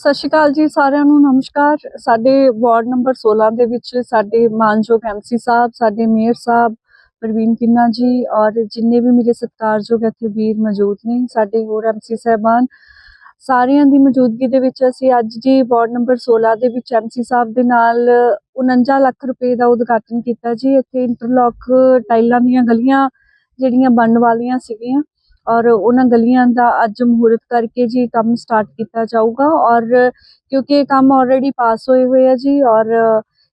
ਸਤਿ ਸ਼੍ਰੀ ਅਕਾਲ ਜੀ ਸਾਰਿਆਂ ਨੂੰ, ਨਮਸਕਾਰ। ਸਾਡੇ ਵਾਰਡ ਨੰਬਰ 16 ਦੇ ਵਿੱਚ ਸਾਡੇ ਮਾਨਯੋਗ ਐਮਸੀ ਸਾਹਿਬ, ਸਾਡੇ ਮੇਅਰ ਸਾਹਿਬ, ਪ੍ਰਵੀਨ ਕਿੰਨਾ ਜੀ, ਔਰ ਜਿੰਨੇ ਵੀ ਮੇਰੇ ਸਤਿਕਾਰਯੋਗ ਇੱਥੇ ਵੀਰ ਮੌਜੂਦ ਨੇ, ਸਾਡੇ ਹੋਰ ਐਮਸੀ ਸਾਹਿਬਾਨ, ਸਾਰਿਆਂ ਦੀ ਮੌਜੂਦਗੀ ਦੇ ਵਿੱਚ ਅਸੀਂ ਅੱਜ ਜੀ ਵਾਰਡ ਨੰਬਰ 16 ਦੇ ਵਿੱਚ ਐਮਸੀ ਸਾਹਿਬ ਦੇ ਨਾਲ 49 ਲੱਖ ਰੁਪਏ ਦਾ ਉਦਘਾਟਨ ਕੀਤਾ ਜੀ। ਇੱਥੇ ਇੰਟਰਲੌਕ ਟਾਈਲਾਂ ਦੀਆਂ ਗਲੀਆਂ ਜਿਹੜੀਆਂ ਬਣਨ ਵਾਲੀਆਂ ਸੀਗੀਆਂ। ਔਰ ਉਹਨਾਂ ਗਲੀਆਂ ਦਾ ਅੱਜ ਮਹੂਰਤ ਕਰਕੇ ਜੀ ਕੰਮ ਸਟਾਰਟ ਕੀਤਾ ਜਾਊਗਾ ਔਰ ਕਿਉਂਕਿ ਇਹ ਕੰਮ ਆਲਰੇਡੀ ਪਾਸ ਹੋਏ ਹੋਏ ਆ ਜੀ ਔਰ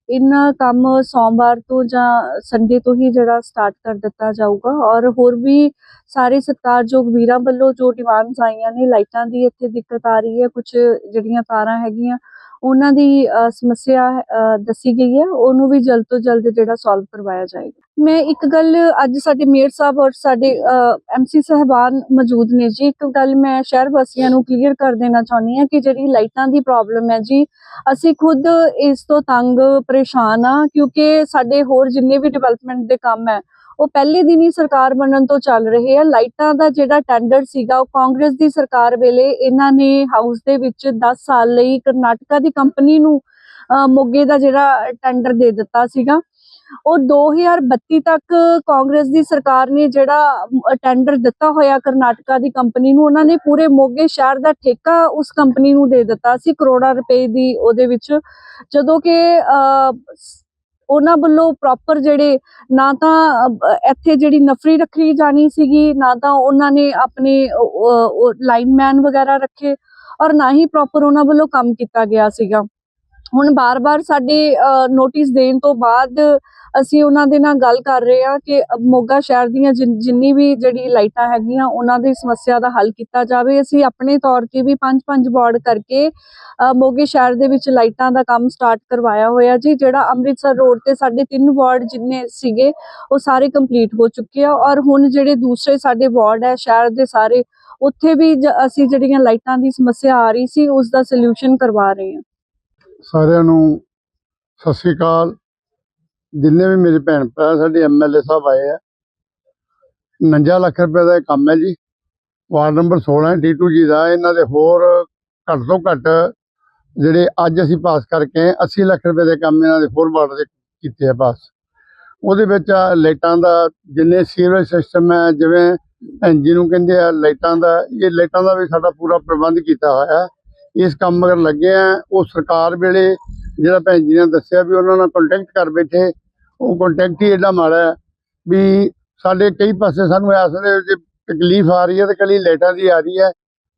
ਇਹਨਾਂ ਕੰਮ ਸੋਮਵਾਰ ਤੋਂ ਜਾਂ ਸੰਡੇ ਤੋਂ ਹੀ ਜਿਹੜਾ ਸਟਾਰਟ ਕਰ ਦਿੱਤਾ ਜਾਊਗਾ ਔਰ ਹੋਰ ਵੀ ਸਾਰੇ ਸਤਿਕਾਰਯੋਗ ਵੀਰਾਂ ਵੱਲੋਂ ਜੋ ਡਿਮਾਂਡਸ ਆਈਆਂ ਨੇ, ਲਾਈਟਾਂ ਦੀ ਇੱਥੇ ਦਿੱਕਤ ਆ ਰਹੀ ਹੈ ਕੁਝ ਜਿਹੜੀਆਂ ਤਾਰਾਂ ਹੈਗੀਆਂ ਉਹਨਾਂ ਦੀ ਸਮੱਸਿਆ ਦੱਸੀ ਗਈ ਹੈ, ਉਹਨੂੰ ਵੀ ਜਲਦ ਤੋਂ ਜਲਦ ਜਿਹੜਾ ਸੋਲਵ ਕਰਵਾਇਆ ਜਾਏਗਾ। ਮੈਂ ਇੱਕ ਗੱਲ ਅੱਜ ਸਾਡੇ ਮੇਅਰ ਸਾਹਿਬ ਔਰ ਸਾਡੇ ਐਮਸੀ ਸਹਿਬਾਨ ਮੌਜੂਦ ਨੇ ਜੀ। ਇੱਕ ਗੱਲ ਮੈਂ ਸ਼ਹਿਰ ਵਾਸੀਆਂ ਨੂੰ ਕਲੀਅਰ ਕਰ ਦੇਣਾ ਚਾਹੁੰਦੀ ਹਾਂ ਕਿ ਜਿਹੜੀ ਲਾਈਟਾਂ ਦੀ ਪ੍ਰੋਬਲਮ ਹੈ ਜੀ, ਅਸੀਂ ਖੁਦ ਇਸ ਤੋਂ ਤੰਗ, ਪਰੇਸ਼ਾਨ ਆ ਕਿਉਂਕਿ ਸਾਡੇ ਹੋਰ ਜਿੰਨੇ ਵੀ ਡਿਵੈਲਪਮੈਂਟ ਦੇ ਕੰਮ ਹੈ ਉਹ ਪਹਿਲੇ ਦਿਨ ਹੀ ਸਰਕਾਰ ਬਣਨ ਤੋਂ ਚੱਲ ਰਹੇ ਆ। ਲਾਈਟਾਂ ਦਾ ਜਿਹੜਾ ਟੈਂਡਰ ਸੀਗਾ ਉਹ ਕਾਂਗਰਸ ਦੀ ਸਰਕਾਰ ਵੇਲੇ ਇਹਨਾਂ ਨੇ ਹਾਊਸ ਦੇ ਵਿੱਚ 10 ਸਾਲ ਲਈ ਕਰਨਾਟਕਾ ਦੀ ਕੰਪਨੀ ਨੂੰ ਮੋਗੇ ਦਾ ਜਿਹੜਾ ਟੈਂਡਰ ਦੇ ਦਿੱਤਾ ਸੀਗਾ। ਉਹ 2032 ਤੱਕ ਕਾਂਗਰਸ ਦੀ ਸਰਕਾਰ ਨੇ ਜਿਹੜਾ ਟੈਂਡਰ ਦਿੱਤਾ ਹੋਇਆ ਕਰਨਾਟਕਾ ਦੀ ਕੰਪਨੀ ਨੂੰ ਉਹਨਾਂ ਨੇ ਪੂਰੇ ਮੋਗੇ ਸ਼ਹਿਰ ਦਾ ਠੇਕਾ ਉਸ ਕੰਪਨੀ ਨੂੰ ਦੇ ਦਿੱਤਾ ਸੀ ਕਰੋੜਾਂ ਰੁਪਏ ਦੀ ਉਹਦੇ ਵਿੱਚ। ਜਦੋਂ ਕਿ ਅਹ, ਉਹਨਾਂ ਵੱਲੋਂ ਪ੍ਰੋਪਰ ਜਿਹੜੇ ਨਾ ਤਾਂ ਇੱਥੇ ਜਿਹੜੀ ਨਫਰੀ ਰੱਖੀ ਜਾਣੀ ਸੀਗੀ, ਨਾ ਤਾਂ ਉਹਨਾਂ ਨੇ ਆਪਣੇ ਲਾਈਨਮੈਨ ਵਗੈਰਾ ਰੱਖੇ ਔਰ ਨਾ ਹੀ ਪ੍ਰੋਪਰ ਉਹਨਾਂ ਵੱਲੋਂ ਕੰਮ ਕੀਤਾ ਗਿਆ ਸੀਗਾ। ਹੁਣ ਬਾਰ-ਬਾਰ ਸਾਡੇ ਨੋਟਿਸ ਦੇਣ ਤੋਂ ਬਾਅਦ ਅਸੀਂ ਉਹਨਾਂ ਦੇ ਨਾਲ ਗੱਲ ਕਰ ਰਹੇ ਹਾਂ ਕਿ ਮੋਗਾ ਸ਼ਹਿਰ ਦੀਆਂ ਜਿਨ- ਜਿੰਨੀ ਵੀ ਜਿਹੜੀ ਲਾਈਟਾਂ ਹੈਗੀਆਂ, ਉਹਨਾਂ ਦੀ ਸਮੱਸਿਆ ਦਾ ਹੱਲ ਕੀਤਾ ਜਾਵੇ। ਅਸੀਂ ਆਪਣੇ ਤੌਰ ਤੇ ਵੀ ਪੰਜ ਪੰਜ ਵਾਰਡ ਕਰਕੇ ਮੋਗੇ ਸ਼ਹਿਰ ਦੇ ਵਿੱਚ ਲਾਈਟਾਂ ਦਾ ਕੰਮ ਸਟਾਰਟ ਕਰਵਾਇਆ ਹੋਇਆ ਜੀ, ਜਿਹੜਾ ਅੰਮ੍ਰਿਤਸਰ ਰੋਡ ਤੇ ਸਾਡੇ ਤਿੰਨ ਵਾਰਡ ਜਿੰਨੇ ਸੀਗੇ, ਉਹ ਸਾਰੇ ਕੰਪਲੀਟ ਹੋ ਚੁੱਕੇ ਆ। ਔਰ ਹੁਣ ਜਿਹੜੇ ਦੂਸਰੇ ਸਾਡੇ ਵਾਰਡ ਹੈ, ਸ਼ਹਿਰ ਦੇ ਸਾਰੇ, ਉੱਥੇ ਵੀ ਅਸੀਂ ਜਿਹੜੀਆਂ ਲਾਈਟਾਂ ਦੀ ਸਮੱਸਿਆ ਆ ਰਹੀ ਸੀ, ਉਸ ਦਾ ਸੋਲੂਸ਼ਨ ਕਰਵਾ ਰਹੇ ਹਾਂ। ਸਾਰਿਆਂ ਨੂੰ ਸਤਿ ਸ੍ਰੀ ਅਕਾਲ। ਜਿੰਨੇ ਵੀ ਮੇਰੇ ਭੈਣ ਭਰਾ ਸਾਡੇ ਐਮਐਲਏ ਸਾਹਿਬ ਆਏ ਆ 49 ਲੱਖ ਰੁਪਏ ਦਾ ਕੰਮ ਹੈ ਜੀ। ਵਾਰਡ ਨੰਬਰ 16 ਟੀ2 ਜੀ ਦਾ। ਇਹਨਾਂ ਦੇ ਹੋਰ ਘੱਟ ਤੋਂ ਘੱਟ ਜਿਹੜੇ ਅੱਜ ਅਸੀਂ ਪਾਸ ਕਰਕੇ ਆਏ 80 ਲੱਖ ਰੁਪਏ ਦੇ ਕੰਮ ਇਹਨਾਂ ਦੇ ਹੋਰ ਵਾਰਡ ਦੇ ਕੀਤੇ ਆ ਪਾਸ। ਉਹਦੇ ਵਿੱਚ ਲਾਈਟਾਂ ਦਾ ਜਿੰਨੇ ਸੀਵਰੇਜ ਸਿਸਟਮ ਹੈ, ਜਿਵੇਂ ਐਨਜੀ ਨੂੰ ਕਹਿੰਦੇ ਆ ਲਾਈਟਾਂ ਦਾ, ਇਹ ਲਾਈਟਾਂ ਦਾ ਵੀ ਸਾਡਾ ਪੂਰਾ ਪ੍ਰਬੰਧ ਕੀਤਾ ਹੋਇਆ। ਇਸ ਕੰਮ ਮਗਰ ਲੱਗੇ ਆ। ਉਹ ਸਰਕਾਰ ਵੇਲੇ ਜਿਹੜਾ ਭੈਣ ਜੀ ਨੇ ਦੱਸਿਆ ਵੀ ਉਹਨਾਂ ਨਾਲ ਕੰਟੈਕਟ ਕਰ ਬੈਠੇ। ਉਹ ਕੰਟੈਕਟ ਹੀ ਐਡਾ ਮਾੜਾ ਹੈ ਵੀ ਸਾਡੇ ਕਈ ਪਾਸੇ ਸਾਨੂੰ ਇਸ ਵੇਲੇ ਜੇ ਤਕਲੀਫ ਆ ਰਹੀ ਹੈ ਤੇ ਕੱਲੀ ਲਾਈਟਾਂ ਦੀ ਆ ਰਹੀ ਹੈ।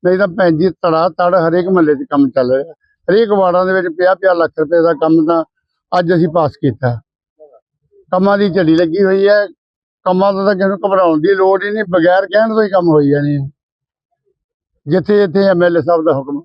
ਨਹੀਂ ਤਾਂ ਭੈਣ ਜੀ ਤੜਾ ਤੜ ਹਰੇਕ ਮਹੱਲੇ 'ਚ ਕੰਮ ਚੱਲ ਰਿਹਾ। ਹਰੇਕ ਵਾਰਡਾਂ ਦੇ ਵਿੱਚ 50 ਲੱਖ ਰੁਪਏ ਦਾ ਕੰਮ ਤਾਂ ਅੱਜ ਅਸੀਂ ਪਾਸ ਕੀਤਾ। ਕੰਮਾਂ ਦੀ ਝੜੀ ਲੱਗੀ ਹੋਈ ਹੈ। ਕੰਮਾਂ ਦਾ ਤਾਂ ਕਿਸੇ ਨੂੰ ਘਬਰਾਉਣ ਦੀ ਲੋੜ ਹੀ ਨਹੀਂ। ਬਗੈਰ ਕਹਿਣ ਤੋਂ ਹੀ ਕੰਮ ਹੋਈ ਜਾਣੀ ਆ। ਜਿੱਥੇ ਜਿੱਥੇ ਐਮਐਲਏ ਸਾਹਿਬ ਦਾ ਹੁਕਮ